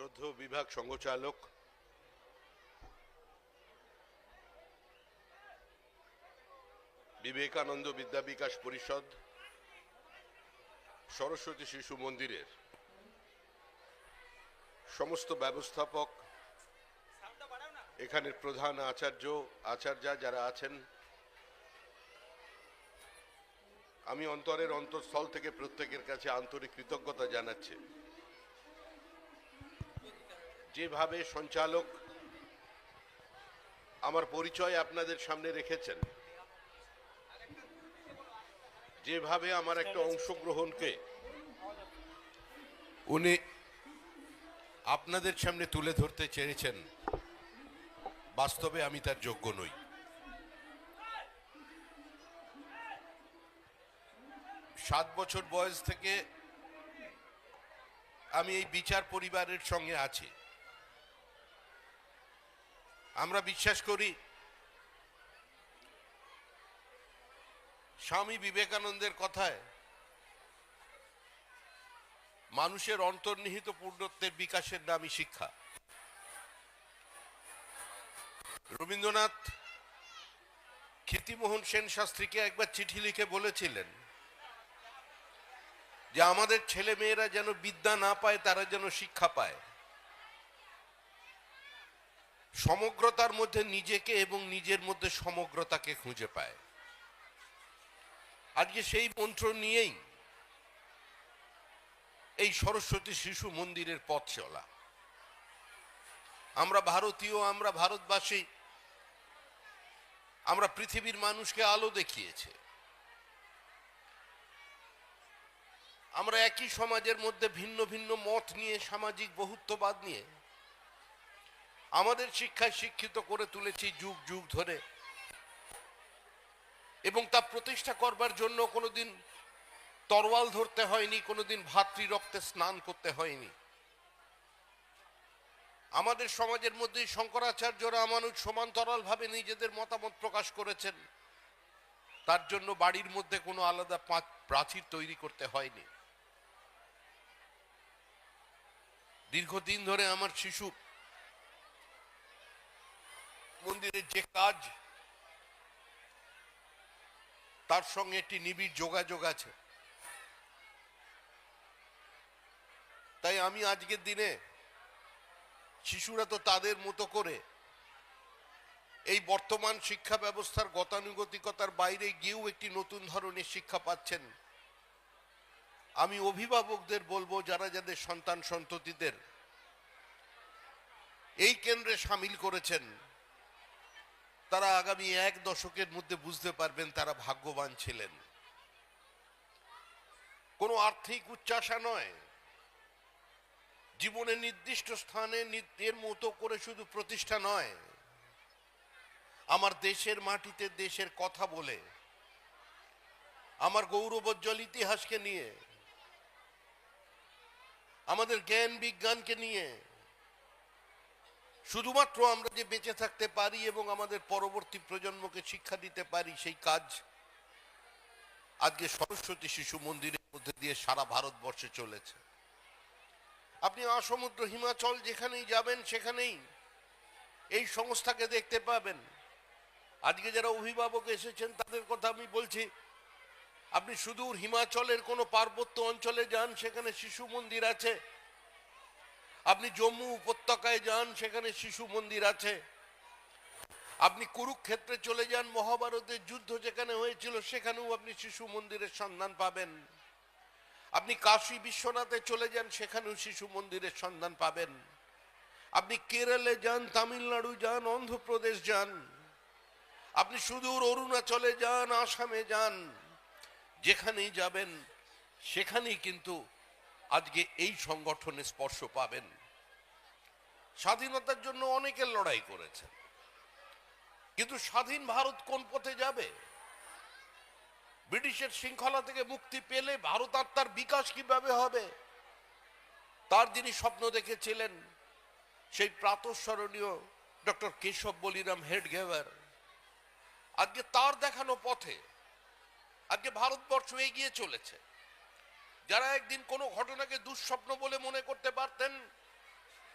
শ্রদ্ধেয় বিভাগ সংঘচালক, বিবেকানন্দ বিদ্যা বিকাশ পরিষদ, সরস্বতী শিশু মন্দিরের সমস্ত ব্যবস্থাপক, এখানের প্রধান আচার্য, আচার্যা যারা আছেন, আমি অন্তরের অন্তঃস্থল থেকে প্রত্যেকের কাছে আন্তরিক কৃতজ্ঞতা জানাচ্ছি। যেভাবে সঞ্চালক আমার পরিচয় আপনাদের সামনে রেখেছেন যেভাবে আমার একটা অংশগ্রহণকে উনি আপনাদের সামনে তুলে ধরতে চেয়েছেন বাস্তবে আমি তার যোগ্য নই। সাত বছর বয়স থেকে আমি এই বিচার পরিবারের সঙ্গে আছি। আমরা বিশ্বাস করি, স্বামী বিবেকানন্দের কথায় মানুষের অন্তর্নিহিত পূর্ণত্বের বিকাশের নামই শিক্ষা। রবীন্দ্রনাথ খ্যাতিমোহন সেন শাস্ত্রীকে একবার চিঠি লিখে বলেছিলেন যে, আমাদের ছেলে মেয়েরা যেন বিদ্যা না পায়, তারা যেন শিক্ষা পায়। সমগ্রতার মধ্যে নিজেকে এবং নিজের মধ্যে সমগ্রতাকে খুঁজে পায়। আজকে সেই মন্ত্র নিয়েই এই সরস্বতী শিশু মন্দিরের পথ চলা। আমরা ভারতীয়, আমরা ভারতবাসী, আমরা পৃথিবীর মানুষকে আলো দেখিয়েছে। আমরা একই সমাজের মধ্যে ভিন্ন ভিন্ন মত নিয়ে, সামাজিক বহুত্ববাদ নিয়ে আমাদের শিক্ষায় শিক্ষিত করে তুলেছি যুগ যুগ ধরে। এবং তা প্রতিষ্ঠা করবার জন্য কোনোদিন তরোয়াল ধরতে হয়নি, কোনোদিন ভাতৃ রক্তে স্নান করতে হয়নি। আমাদের সমাজের মধ্যে শঙ্করাচার্যরা আমানুজ সমান্তরালভাবে নিজেদের মতামত প্রকাশ করেছেন। তার জন্য বাড়ির মধ্যে কোনো আলাদা প্রাচীর তৈরি করতে হয়নি। দীর্ঘদিন ধরে আমার শিশু মন্দিরের যে কাজ, তার সঙ্গে একটি নিবিড় যোগাযোগ আছে। তাই আমি আজকের দিনে শিশুরা তো তাদের মতো করে এই বর্তমান শিক্ষা ব্যবস্থার গতানুগতিকতার বাইরে গিয়েও একটি নতুন ধরনের শিক্ষা পাচ্ছেন। আমি অভিভাবকদের বলব, যারা যাদের সন্তান সন্ততিদের, এই কেন্দ্রে সামিল করেছেন তারা আগামী এক দশকের মধ্যে বুঝতে পারবেন তারা ভাগ্যবান ছিলেন। কোনো আর্থিক উচ্চাসা নয়। জীবনের নির্দিষ্ট স্থানে এর মতো করে শুধু প্রতিষ্ঠা নয়। আমার দেশের মাটিতে দেশের কথা বলে, আমার গৌরবোজ্জ্বল ইতিহাসকে নিয়ে, আমাদের জ্ঞান বিজ্ঞানকে নিয়ে শুধুমাত্র আমরা যে বেঁচে থাকতে পারি এবং আমাদের পরবর্তী প্রজন্মকে শিক্ষা দিতে পারি, সেই কাজ আজকে সরস্বতী শিশু মন্দিরের মধ্যে দিয়ে সারা ভারতবর্ষে চলেছে। আপনি অসমুদ্র হিমাচল যেখানেই যাবেন, সেখানেই এই সংস্থাকে দেখতে পাবেন। আজকে যারা অভিভাবক এসেছেন, তাদের কথা আমি বলছি, আপনি সুদূর হিমাচলের কোনো পার্বত্য অঞ্চলে যান, সেখানে শিশু মন্দির আছে। আপনি জম্মু উপত্যকায় যান, সেখানে শিশু মন্দির আছে। আপনি কুরুক্ষেত্রে চলে যান মহাভারতের যুদ্ধ যেখানে হয়েছিল, সেখানেও আপনি শিশু মন্দিরের সন্ধান পাবেন। আপনি কাশী বিশ্বনাথে চলে যান, সেখানেও শিশু মন্দিরের সন্ধান পাবেন। আপনি কেরলে যান, তামিলনাড়ু যান, অন্ধ্রপ্রদেশ যান। আপনি সুদূর অরুণাচলে যান, আসামে যান। যেখানেই যাবেন, সেখানেই কিন্তু আজকে এই সংগঠনে স্পর্শ পাবেন। স্বাধীনতার জন্য অনেকে লড়াই করেছেন। কিন্তু স্বাধীন ভারত কোন পথে যাবে? ব্রিটিশের শৃঙ্খলা থেকে মুক্তি পেলে ভারত আর তার বিকাশ কীভাবে হবে? তার যিনি স্বপ্ন দেখেছিলেন, সেই প্রাতঃস্মরণীয় ডক্টর কেশব বলিরাম হেডগেভার আজকে তার দেখানো পথে, আজকে ভারতবর্ষ এগিয়ে চলেছে। যারা একদিন কোনো ঘটনাকে দুঃস্বপ্ন বলে মনে করতে পারতেন,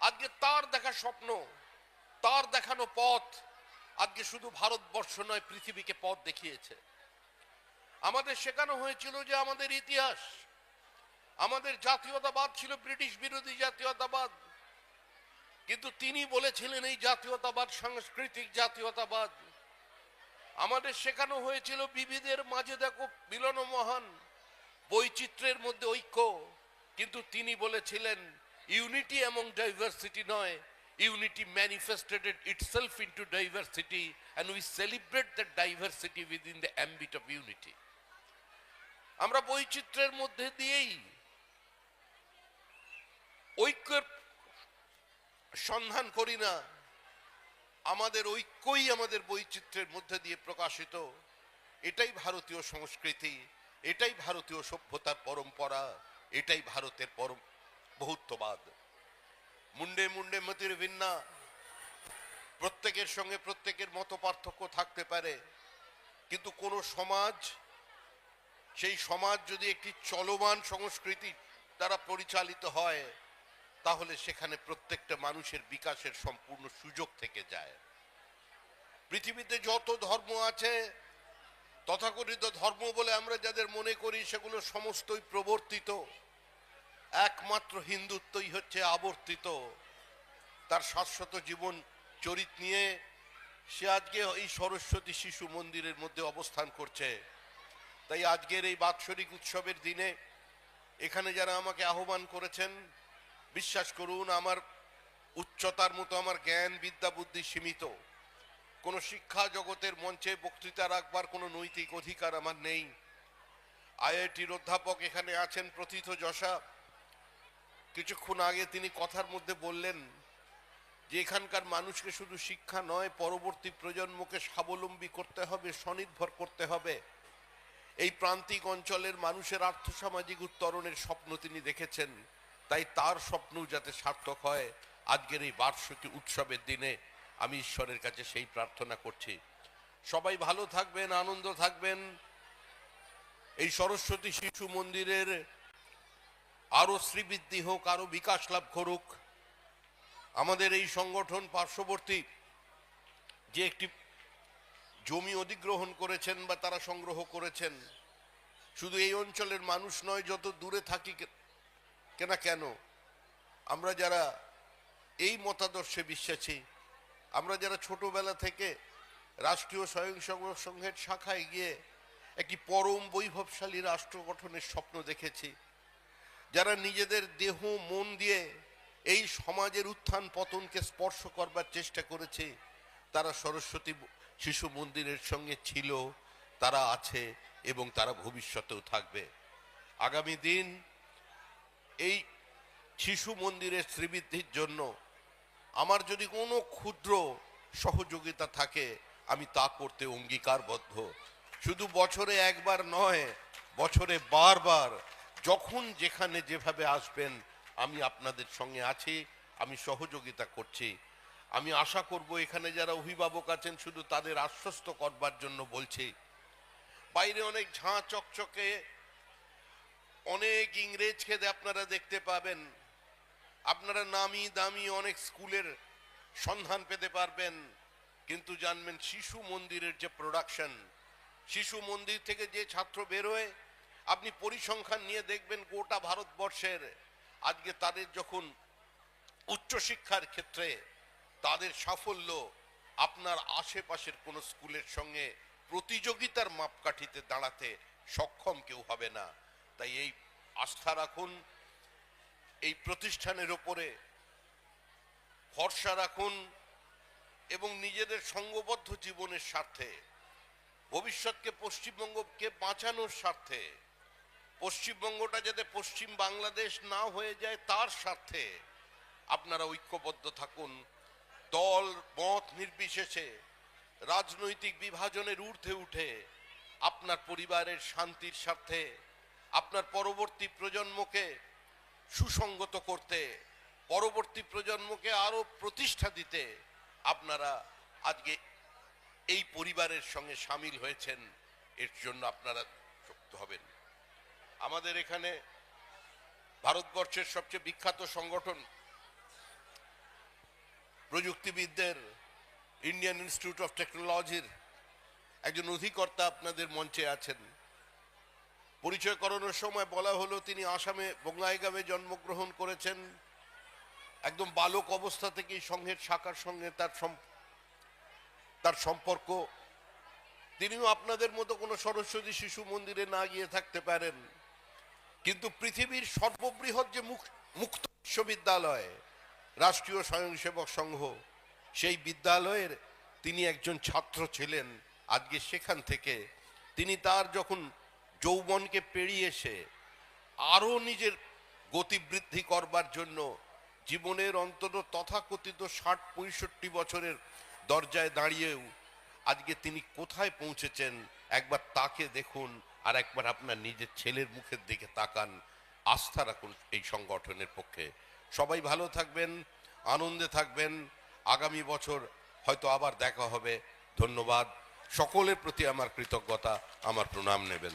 আজকে তার দেখা স্বপ্ন, তার দেখানো পথ আজকে শুধু ভারতবর্ষ নয়, পৃথিবীকে পথ দেখিয়েছে। আমাদের শেখানো হয়েছিল যে আমাদের ইতিহাস, আমাদের জাতীয়তাবাদ ছিল ব্রিটিশ বিরোধী জাতীয়তাবাদ, কিন্তু তিনি বলেছিলেন এই জাতীয়তাবাদ সাংস্কৃতিক জাতীয়তাবাদ। আমাদের শেখানো হয়েছিল বিবিধের মাঝে দেখো মিলন মহান বৈচিত্র্যের মধ্যে ঐক্য। কিন্তু তিনি বলেছিলেন ইউনিটি এমং ডাইভার্সিটি নয় unity manifested itself into diversity and we celebrate that diversity within the ambit of unity. আমরা বৈচিত্র্যের মধ্যে দিয়েই ঐক্যের সন্ধান করি না। আমাদের ঐক্যই আমাদের বৈচিত্র্যের মধ্যে দিয়ে প্রকাশিত। এটাই ভারতীয় সংস্কৃতি। এটাই ভারতীয় সভ্যতার পরম্পরা, এটাই ভারতের পরম বহুত্ববাদ। মুন্ডে মুন্ডে মতির ভিন্না, প্রত্যেকের সঙ্গে প্রত্যেকের মত পার্থক্য থাকতে পারে, কিন্তু কোন সমাজ, সেই সমাজ যদি একটি চলমান সংস্কৃতি দ্বারা পরিচালিত হয়, তাহলে সেখানে প্রত্যেকটা মানুষের বিকাশের সম্পূর্ণ সুযোগ থেকে যায়। পৃথিবীতে যত ধর্ম আছে তথাকথিত ধর্ম বলে আমরা যাদের মনে করি সেগুলো সমস্তই প্রবর্তিত। একমাত্র হিন্দুত্বই হচ্ছে আবর্তিত। তার শাশ্বত জীবন চরিত নিয়ে সে আজকে এই সরস্বতী শিশু মন্দিরের মধ্যে অবস্থান করছে। তাই আজকের এই বাৎসরিক উৎসবের দিনে এখানে যারা আমাকে আহ্বান করেছেন, বিশ্বাস করুন, আমার উচ্চতার মতো আমার জ্ঞান বিদ্যা বুদ্ধি সীমিত। কোনো শিক্ষা জগতের মঞ্চে বক্তৃতা রাখবার কোনো নৈতিক অধিকার আমার নেই। আইআইটির অধ্যাপক এখানে আছেন প্রথিত যশা। কিছুক্ষণ আগে তিনি কথার মধ্যে বললেন যে এখানকার মানুষকে শুধু শিক্ষা নয়, পরবর্তী প্রজন্মকে স্বাবলম্বী করতে হবে, স্বনির্ভর করতে হবে। এই প্রান্তিক অঞ্চলের মানুষের আর্থসামাজিক উত্তরণের স্বপ্ন তিনি দেখেছেন। তাই তার স্বপ্ন যাতে সার্থক হয়, আজকের এই বার্ষিকী উৎসবের দিনে। আমি ঈশ্বরের কাছে সেই প্রার্থনা করছি। সবাই ভালো থাকবেন, আনন্দ থাকবেন। এই সরস্বতী শিশু মন্দিরের আরও শ্রীবৃদ্ধি হোক, আরও বিকাশ লাভ করুক। আমাদের এই সংগঠন পার্শ্ববর্তী যে একটি জমি অধিগ্রহণ করেছেন বা তারা সংগ্রহ করেছেন, শুধু এই অঞ্চলের মানুষ নয়, যত দূরে থাকি কেনা কেন, আমরা যারা এই মতাদর্শে বিশ্বাসী আমরা যারা ছোটবেলা থেকে রাষ্ট্রীয় স্বয়ংসেবক সংঘের শাখায় গিয়ে একটি পরম বৈভবশালী রাষ্ট্র গঠনের স্বপ্ন দেখেছি, যারা নিজেদের দেহ, মন দিয়ে এই সমাজের উত্থান পতনকে স্পর্শ করবার চেষ্টা করেছে, তারা সরস্বতী শিশু মন্দিরের সঙ্গে ছিল, তারা আছে এবং তারা ভবিষ্যতেও থাকবে। আগামী দিন এই শিশু মন্দিরের শ্রীবৃদ্ধির জন্য আমার যদি কোনো ক্ষুদ্র সহযোগিতা থাকে, আমি তা করতে অঙ্গীকারবদ্ধ। শুধু বছরে একবার নয়, বছরে বারবার, যখন যেখানে যেভাবে আসবেন, আমি আপনাদের সঙ্গে আছি, আমি সহযোগিতা করছি। আমি আশা করব এখানে যারা অভিভাবক আছেন, শুধু তাদের আশ্বস্ত করবার জন্য বলছি। বাইরে অনেক ঝাঁ চকচকে, অনেক ইংরেজ খেদে আপনারা দেখতে পাবেন। আপনারা নামি দামি অনেক স্কুলের সন্ধান পেতে পারবেন, কিন্তু জানবেন শিশু মন্দিরের যে প্রোডাকশন শিশু মন্দির থেকে যে ছাত্র বেরোয়, আপনি পরিসংখ্যান নিয়ে দেখবেন গোটা ভারতবর্ষের। আজকে তাদের যখন উচ্চশিক্ষার ক্ষেত্রে তাদের সাফল্য, আপনার আশেপাশের কোনো স্কুলের সঙ্গে প্রতিযোগিতার মাপকাঠিতে দাঁড়াতে সক্ষম কেউ হবে না। তাই এই আস্থা রাখুন এই প্রতিষ্ঠানের ওপরে ভরসা রাখুন এবং নিজেদের সঙ্গবদ্ধ জীবনের স্বার্থে, ভবিষ্যৎকে পশ্চিমবঙ্গকে বাঁচানোর স্বার্থে, পশ্চিমবঙ্গটা যাতে পশ্চিম বাংলাদেশ না হয়ে যায় তার স্বার্থে আপনারা ঐক্যবদ্ধ থাকুন। দল, মত নির্বিশেষে, রাজনৈতিক বিভাজনের ঊর্ধ্বে উঠে আপনার পরিবারের শান্তির স্বার্থে, আপনার পরবর্তী প্রজন্মকে সুসংগত করতে, পরবর্তী প্রজন্মকে আরও প্রতিষ্ঠা দিতে আপনারা আজকে এই পরিবারের সঙ্গে সামিল হয়েছেন, এর জন্য আপনারা শক্ত হবেন। আমাদের এখানে ভারতবর্ষের সবচেয়ে বিখ্যাত সংগঠন প্রযুক্তিবিদদের ইন্ডিয়ান ইনস্টিটিউট অফ টেকনোলজির একজন অধিকর্তা আপনাদের মঞ্চে আছেন। পরিচয় করানোর সময় বলা হলো তিনি আসামে বঙ্গাইগামে জন্মগ্রহণ করেছেন। একদম বালক অবস্থা থেকেই সংঘের শাখার সঙ্গে তার তার সম্পর্ক। তিনিও আপনাদের মতো কোনো সরস্বতী শিশু মন্দিরে না গিয়ে থাকতে পারেন। কিন্তু পৃথিবীর সর্ববৃহৎ যে মুক- মুক্ত বিশ্ববিদ্যালয়, রাষ্ট্রীয় স্বয়ংসেবক সংঘ, সেই বিদ্যালয়ের তিনি একজন ছাত্র ছিলেন আজকে সেখান থেকে। তিনি তার যখন যৌবনকে পেরিয়ে এসে আরও নিজের গতি বৃদ্ধি করবার জন্য জীবনের অন্তত তথাকথিত ষাট, পঁয়ষট্টি বছরের দরজায় দাঁড়িয়েও আজকে তিনি কোথায় পৌঁছেছেন? একবার তাকে দেখুন আর একবার আপনার নিজের ছেলের মুখের দিকে তাকান। আস্থা রাখুন এই সংগঠনের পক্ষে। সবাই ভালো থাকবেন, আনন্দে থাকবেন। আগামী বছর হয়তো আবার দেখা হবে। ধন্যবাদ। সকলের প্রতি আমার কৃতজ্ঞতা, আমার প্রণাম নেবেন।